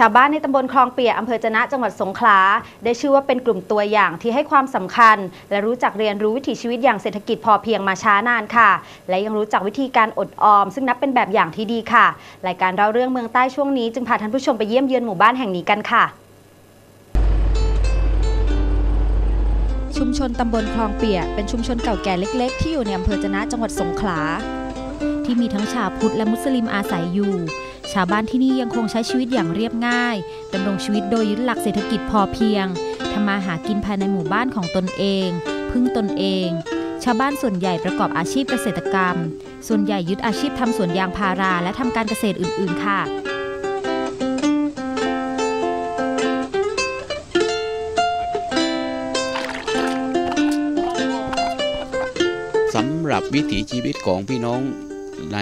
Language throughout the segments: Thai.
ชาวบ้านในตำบลคลองเปียอำเภอจนะจังหวัดสงขลาได้ชื่อว่าเป็นกลุ่มตัวอย่างที่ให้ความสำคัญ และรู้จักเรียนรู้วิถีชีวิตอย่างเศรษฐกิจพอเพียงมาช้านานค่ะ และยังรู้จักวิธีการอดออม ซึ่งนับเป็นแบบอย่างที่ดีค่ะรายการเราเรื่องเมืองใต้ช่วงนี้จึงพาท่านผู้ชมไปเยี่ยมเยือนหมู่บ้านแห่งนี้กันค่ะ ชุมชนตำบลคลองเปียเป็นชุมชนเก่าแก่เล็ก ๆ ที่อยู่ในอำเภอจนะจังหวัดสงขลา ที่มีทั้งชาวพุทธและมุสลิมอาศัยอยู่ ชาวบ้านที่นี่ยังคงใช้ชีวิตอย่างเรียบง่ายดำรงชีวิตโดยยึดหลักเศรษฐกิจพอเพียงทำมาหากินภายในหมู่บ้านของตนเอง พึ่งตนเอง ชาวบ้านส่วนใหญ่ประกอบอาชีพเกษตรกรรม ส่วนใหญ่ยึดอาชีพทำสวนยางพาราและทำการเกษตรอื่น ๆ ค่ะ สำหรับวิถีชีวิตของพี่น้องใน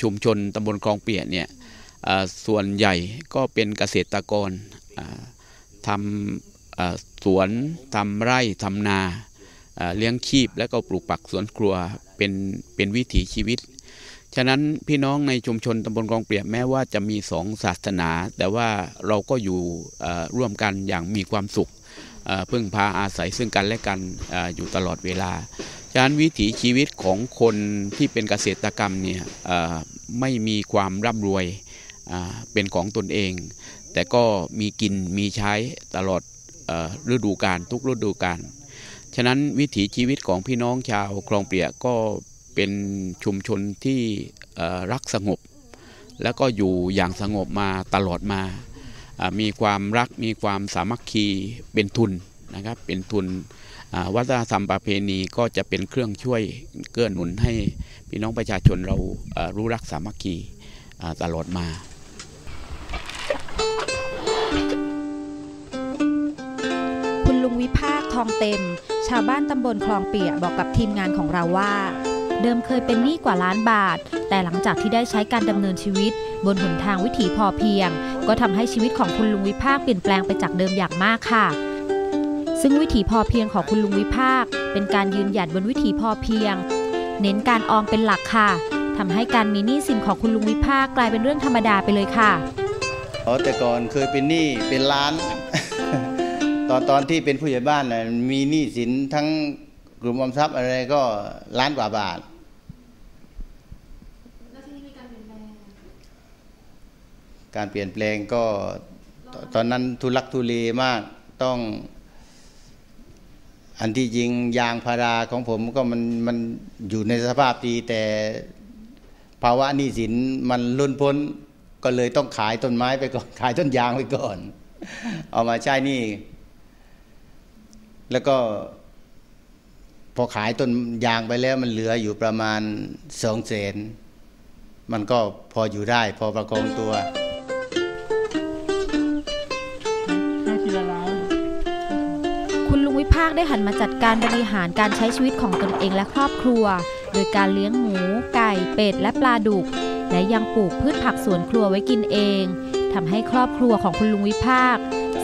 ชุมชนตำบลคลองเปียเนี่ยส่วนใหญ่ก็เป็นเกษตรกรทำสวนทำไร่ทำนาอ่าเลี้ยงชีพและก็ปลูกปักสวนครัวเป็นเป็นวิถีชีวิต ฉะนั้นพี่น้องในชุมชนตำบลคลองเปียแม้ว่าจะมีสองศาสนา แต่ว่าเราก็อยู่ร่วมกันอย่างมีความสุขพึ่งพาอาศัยซึ่งกันและกันออยู่ตลอดเวลา ฉะนั้นวิถีชีวิตของคนที่เป็นเกษตรกรรมเนี่ยไม่มีความร่ำรวยเป็นของตนเอง แต่ก็มีกินมีใช้ตลอดฤดูกาลทุกฤดูกาลฉะนั้นวิถีชีวิตของพี่น้องชาวคลองเปียกก็เป็นชุมชนที่รักสงบ แล้วก็อยู่อย่างสงบมาตลอดมา มีความรักมีความสามัคคีเป็นทุนนะครับเป็นทุน วัฒนธรรมประเพณีก็จะเป็นเครื่องช่วยเกื้อหนุนให้พี่น้องประชาชนเรารู้รักสามัคคีตลอดมาคุณลุงวิภาคทองเต็ม ชาวบ้านตำบลคลองเปียบอกกับทีมงานของเราว่า เดิมเคยเป็นหนี้กว่าล้านบาท แต่หลังจากที่ได้ใช้การดำเนินชีวิต บนหนทางวิถีพอเพียง ก็ทำให้ชีวิตของคุณลุงวิภาคเปลี่ยนแปลงไปจากเดิมอย่างมากค่ะ ซึ่งวิถีพอเพียงของคุณลุงวิภาค เป็นการยืนหยัดบนวิถีพอเพียง เน้นการออมเป็นหลักค่ะทำให้การมีหนี้สินของคุณลุงวิภาคกลายเป็นเรื่องธรรมดาไปเลยค่ะอ๋อแต่ก่อนเคยเป็นหนี้เป็นล้าน ตอนตอนที่เป็นผู้ใหญ่บ้านน่ะมีหนี้สินทั้งกลุ่มออมทรัพย์อะไรก็ล้านกว่าบาทการเปลี่ยนแปลงก็ตตอนนั้นทุลักทุเลมากต้อง อันที่จริงยางพาราของผมก็มันมันอยู่ในสภาพดีแต่ภาวะหนี้สินมันล้นพ้นก็เลยต้องขายต้นไม้ไปก่อนขายต้นยางไปก่อน เอามาใช้นี่ แล้วก็ พอขายต้นยางไปแล้วมันเหลืออยู่ประมาณสองแสนมันก็พออยู่ได้ พอประคองตัวาคได้หันมาจัดการบริหารการใช้ชีวิตของตนเองและครอบครัว โดยการเลี้ยงหมู ไก่ เป็ด และปลาดุก และยังปลูกพืชผักสวนครัวไว้กินเองทำให้ครอบครัวของคุณลุงวิภาค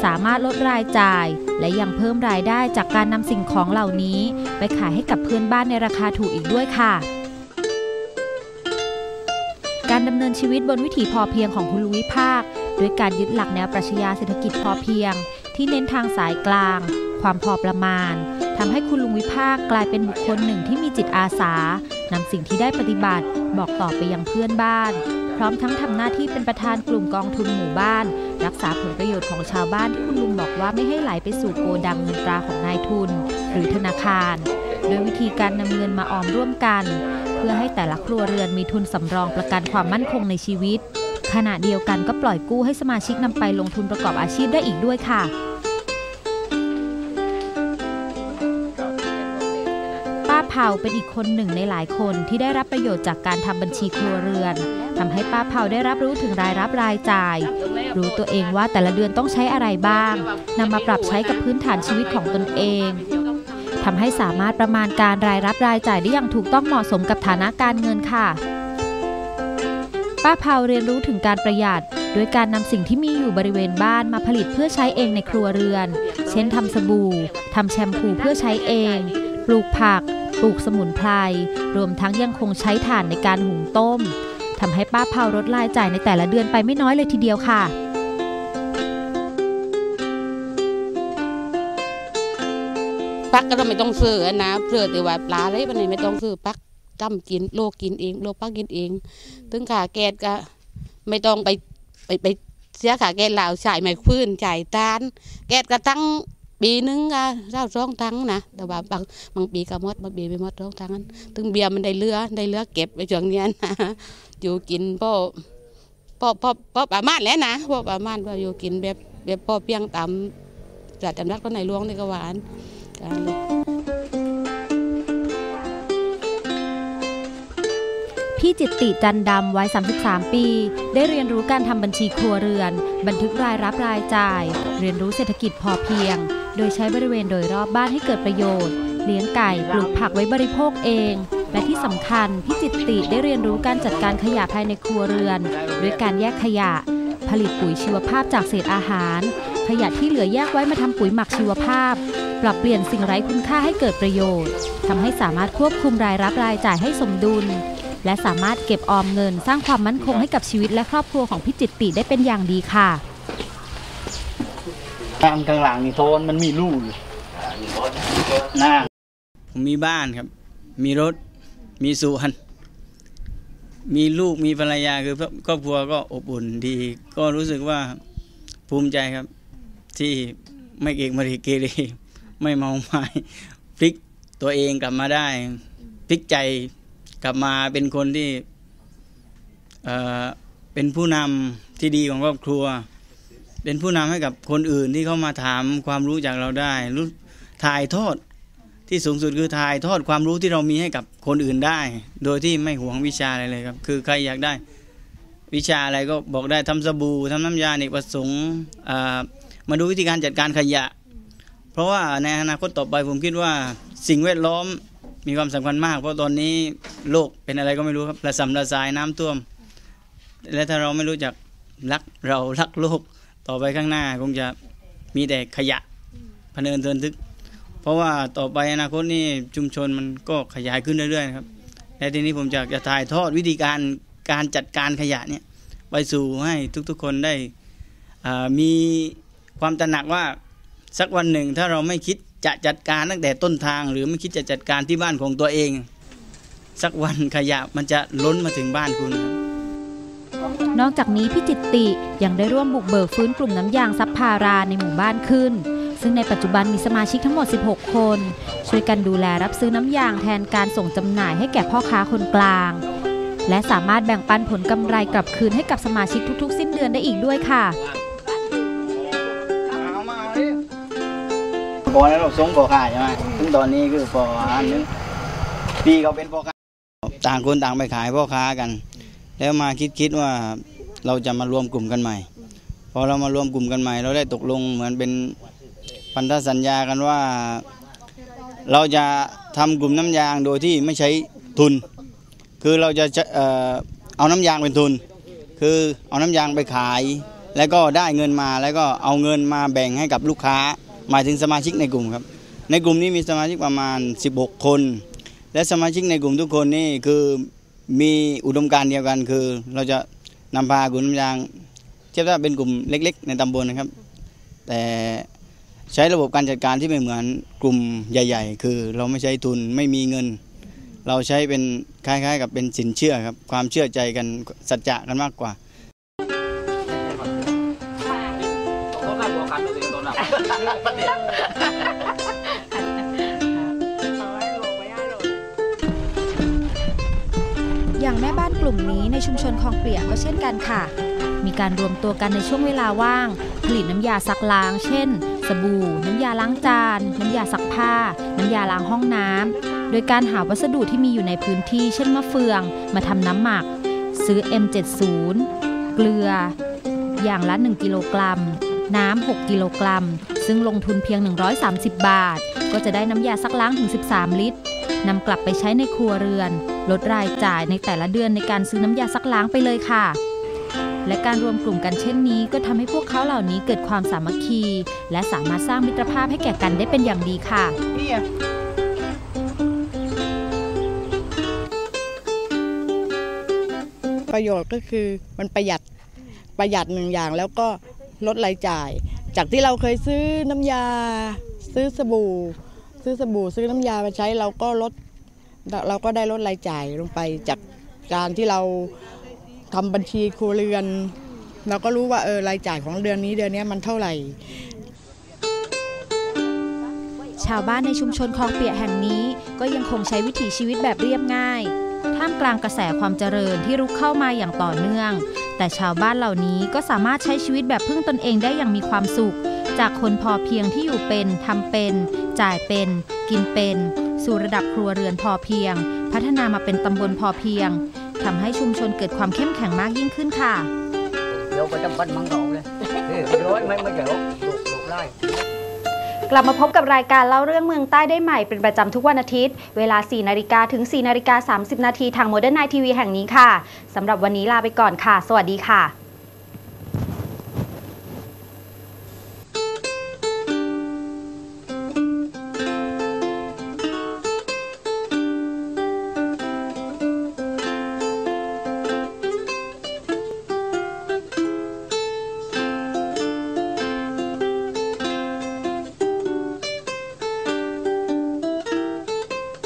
สามารถลดรายจ่าย และยังเพิ่มรายได้จากการนำสิ่งของเหล่านี้ ไปขายให้กับเพื่อนบ้านในราคาถูกอีกด้วยค่ะการดำเนินชีวิตบนวิถีพอเพียงของคุณลุงวิภาค ด้วยการยึดหลักแนวปรัชญาเศรษฐกิจพอเพียง ที่เน้นทางสายกลาง ความพอประมาณทำให้คุณลุงวิภาคกลายเป็นบุคคลหนึ่งที่มีจิตอาสานำสิ่งที่ได้ปฏิบัติบอกต่อไปยังเพื่อนบ้าน พร้อมทั้งทำหน้าที่เป็นประธานกลุ่มกองทุนหมู่บ้าน รักษาผลประโยชน์ของชาวบ้านที่คุณลุงบอกว่าไม่ให้ไหลไปสู่โกดังเงินตราของนายทุน หรือธนาคาร โดยวิธีการนำเงินมาออมร่วมกัน เพื่อให้แต่ละครัวเรือนมีทุนสำรองประกันความมั่นคงในชีวิตขณะเดียวกันก็ปล่อยกู้ให้สมาชิกนำไปลงทุนประกอบอาชีพได้อีกด้วยค่ะ เผาเป็นอีกคนหนึ่งในหลายคนที่ได้รับประโยชน์จากการทำบัญชีครัวเรือนทำให้ป้าเผาได้รับรู้ถึงรายรับรายจ่าย รู้ตัวเองว่าแต่ละเดือนต้องใช้อะไรบ้างนำมาปรับใช้กับพื้นฐานชีวิตของตนเองทำให้สามารถประมาณการรายรับรายจ่ายได้อย่างถูกต้องเหมาะสมกับฐานะการเงินค่ะ ป้าเผาเรียนรู้ถึงการประหยัดโดยการนำสิ่งที่มีอยู่บริเวณบ้านมาผลิตเพื่อใช้เองในครัวเรือน เช่นทำสบู่ทำแชมพูเพื่อใช้เอง ปลูกผัก ลูกสมุนไพรรวมทั้งยังคงใช้ถ่านในการหุงต้มทำให้ป้าเผาลดรายจ่ายในแต่ละเดือนไปไม่น้อยเลยทีเดียวค่ะปักก็ต้องไม่ต้องซื้อนะเพื่อแต่ว่าปลาอะไรมันไม่ต้องซื้อปักจำกินโลกินเองโลปักกินเอง ถึงขาแกดก็ไม่ต้องไปไปไปเสียขาแกดเหล่าจ่ายไม่พื้นจ่ายตาน แกดก็ตั้ง ปีนึงก็เท่าสองตังนะแต่ว่าบางบางปีก็มดบางปีไม่มดสองตังค์นั้นถึงเบียร์มันได้เรือได้เรือเก็บไปช่วงเนี้ยนะอยู่กินพ่อพ่อพ่อพ่อประมาณแล้วนะพ่อประมาณว่าอยู่กินแบบแบบพ่อเพียงตามจัดจำรักก็ในหลวงนี่ก็หวานพี่จิตติจันดำวัย 33 ปี ได้เรียนรู้การทำบัญชีครัวเรือน บันทึกรายรับรายจ่าย เรียนรู้เศรษฐกิจพอเพียง โดยใช้บริเวณโดยรอบบ้านให้เกิดประโยชน์ เลี้ยงไก่ปลูกผักไว้บริโภคเอง และที่สำคัญพี่จิตติได้เรียนรู้การจัดการขยะภายในครัวเรือน ด้วยการแยกขยะ ผลิตปุ๋ยชีวภาพจากเศษอาหาร ขยะที่เหลือแยกไว้มาทำปุ๋ยหมักชีวภาพ ปรับเปลี่ยนสิ่งไร้คุณค่าให้เกิดประโยชน์ทำให้สามารถควบคุมรายรับรายจ่ายให้สมดุลและสามารถเก็บออมเงินสร้างความมั่นคงให้กับชีวิตและครอบครัวของพี่จิตติได้เป็นอย่างดีค่ะ ทางกลางหลังนี่โทนมันมีรูอยู่หน้าผมมีบ้านครับ มีรถ มีสวน มีลูก มีภรรยาคือครอบครัวก็อบอุ่นดี ก็รู้สึกว่าภูมิใจครับ ที่ไม่เกกมาริเกเรไม่เมาไม้พลิกตัวเองกลับมาได้พลิกใจกลับมาเป็นคนที่เอ่อเป็นผู้นำที่ดีของครอบครัว เป็นผู้นำให้กับคนอื่นที่เข้ามาถามความรู้จากเราได้รู้ถ่ายทอดที่สูงสุดคือถ่ายทอดความรู้ที่เรามีให้กับคนอื่นได้ โดยที่ไม่หวงวิชาอะไรเลยครับ คือใครอยากได้ วิชาอะไรก็บอกได้ทำสบู่ทำน้ำยาเนกประสงค์มาดูวิธีการจัดการขยะ เพราะว่าในอนาคตต่อไปผมคิดว่าสิ่งแวดล้อมมีความสำคัญมาก เพราะตอนนี้โลกเป็นอะไรก็ไม่รู้ครับระสำระสายน้ำท่วม และถ้าเราไม่รู้จักรักเรารักโลก ต่อไปข้างหน้าคงจะมีแต่ขยะพเนินเทินทึก เพราะว่าต่อไปอนาคตนี่ชุมชนมันก็ขยายขึ้นเรื่อยๆครับและทีนี้ผมอยากจะถ่ายทอดวิธีการการจัดการขยะเนี่ยไปสู่ให้ทุกๆคนได้มีความตระหนักว่าสักวันหนึ่งถ้าเราไม่คิดจะจัดการตั้งแต่ต้นทาง หรือไม่คิดจะจัดการที่บ้านของตัวเอง สักวันขยะมันจะล้นมาถึงบ้านคุณครับ นอกจากนี้พี่จิตติยังได้ร่วมบุกเบิกฟื้นกลุ่มน้ำยางซับพาราในหมู่บ้านขึ้น ซึ่งในปัจจุบันมีสมาชิกทั้งหมด 16 คน ช่วยกันดูแลรับซื้อน้ำยางแทนการส่งจำหน่ายให้แก่พ่อค้าคนกลาง และสามารถแบ่งปันผลกำไรกลับคืนให้กับสมาชิกทุกๆ สิ้นเดือนได้อีกด้วยค่ะก่อนนั้นเราส่งพ่อค้าใช่ไหมถึงตอนนี้คือพ่อค้านึงพี่เขาเป็นพ่อค้าต่างคนต่างไปขายพ่อค้ากัน แล้วมาคิดคิดว่าเราจะมารวมกลุ่มกันใหม่ พอเรามารวมกลุ่มกันใหม่ เราได้ตกลงเหมือนเป็นพันธสัญญากันว่า เราจะทำกลุ่มน้ำยางโดยที่ไม่ใช้ทุน คือเราจะเอาน้ำยางเป็นทุน คือเอาน้ำยางไปขาย แล้วก็ได้เงินมาแล้วก็เอาเงินมาแบ่งให้กับลูกค้า หมายถึงสมาชิกในกลุ่มครับ ในกลุ่มนี้มีสมาชิกประมาณ 16 คน และสมาชิกในกลุ่มทุกคนนี่คือ มีอุดมการณ์เดียวกันคือ เราจะนำพากลุ่มน้ำยางเทียบว่าเป็นกลุ่มเล็ก ๆ ในตำบลนะครับ แต่ใช้ระบบการจัดการที่ไม่เหมือนกลุ่มใหญ่ ๆ คือเราไม่ใช้ทุนไม่มีเงิน เราใช้เป็นคล้ายๆ กับเป็นสินเชื่อครับความเชื่อใจกันสัจจะกันมากกว่า กลุ่มนี้ในชุมชนคลองเปลี่ยก็เช่นกันค่ะ มีการรวมตัวกันในช่วงเวลาว่าง ผลิตน้ำยาซักล้าง เช่น สบู่ น้ำยาล้างจาน น้ำยาซักผ้า น้ำยาล้างห้องน้ำโดยการหาวัสดุที่มีอยู่ในพื้นที่ เช่นมะเฟือง มาทำน้ำหมัก ซื้อ M70 เกลือ อย่างละ 1 กิโลกรัม น้ำ 6 กิโลกรัม ซึ่งลงทุนเพียง 130 บาท ก็จะได้น้ำยาซักล้างถึง 13 ลิตรนำกลับไปใช้ในครัวเรือน ลดรายจ่ายในแต่ละเดือนในการซื้อน้ำยาซักล้างไปเลยค่ะ และการรวมกลุ่มกันเช่นนี้ ก็ทำให้พวกเขาเหล่านี้เกิดความสามัคคี และสามารถสร้างมิตรภาพให้แก่กันได้เป็นอย่างดีค่ะ ประโยชน์ก็คือมันประหยัดประหยัดหนึ่งอย่างแล้วก็ลดรายจ่าย จากที่เราเคยซื้อน้ำยา ซื้อสบู่ ซื้อสบู่ซื้อน้ำยามาใช้เราก็ลด เราก็ได้ลดรายจ่ายลงไปจากการที่เราทำบัญชีครัวเรือน เราก็รู้ว่าเออรายจ่ายของเดือนนี้เดือนนี้มันเท่าไหร่ ชาวบ้านในชุมชนคลองเปียแห่งนี้ ก็ยังคงใช้วิถีชีวิตแบบเรียบง่าย ท่ามกลางกระแสความเจริญที่รุกเข้ามาอย่างต่อเนื่อง แต่ชาวบ้านเหล่านี้ก็สามารถใช้ชีวิตแบบพึ่งตนเองได้อย่างมีความสุข จากคนพอเพียงที่อยู่เป็นทำเป็น จ่ายเป็น กินเป็น สู่ระดับครัวเรือนพอเพียง พัฒนามาเป็นตำบลพอเพียงทำให้ชุมชนเกิดความเข้มแข็งมากยิ่งขึ้นค่ะ vô cái trăm bánh măng đậu lên thì nói mấy mấy giờ lột lột lai กลับมาพบกับรายการเล่าเรื่องเมืองใต้ได้ใหม่เป็นประจำทุกวันอาทิตย์ เวลา 4 นาฬิกาถึง 4 นาฬิกา 30 นาทีทางโมเดิร์นไนทีวีแห่งนี้ค่ะสำหรับวันนี้ลาไปก่อนค่ะ สวัสดีค่ะ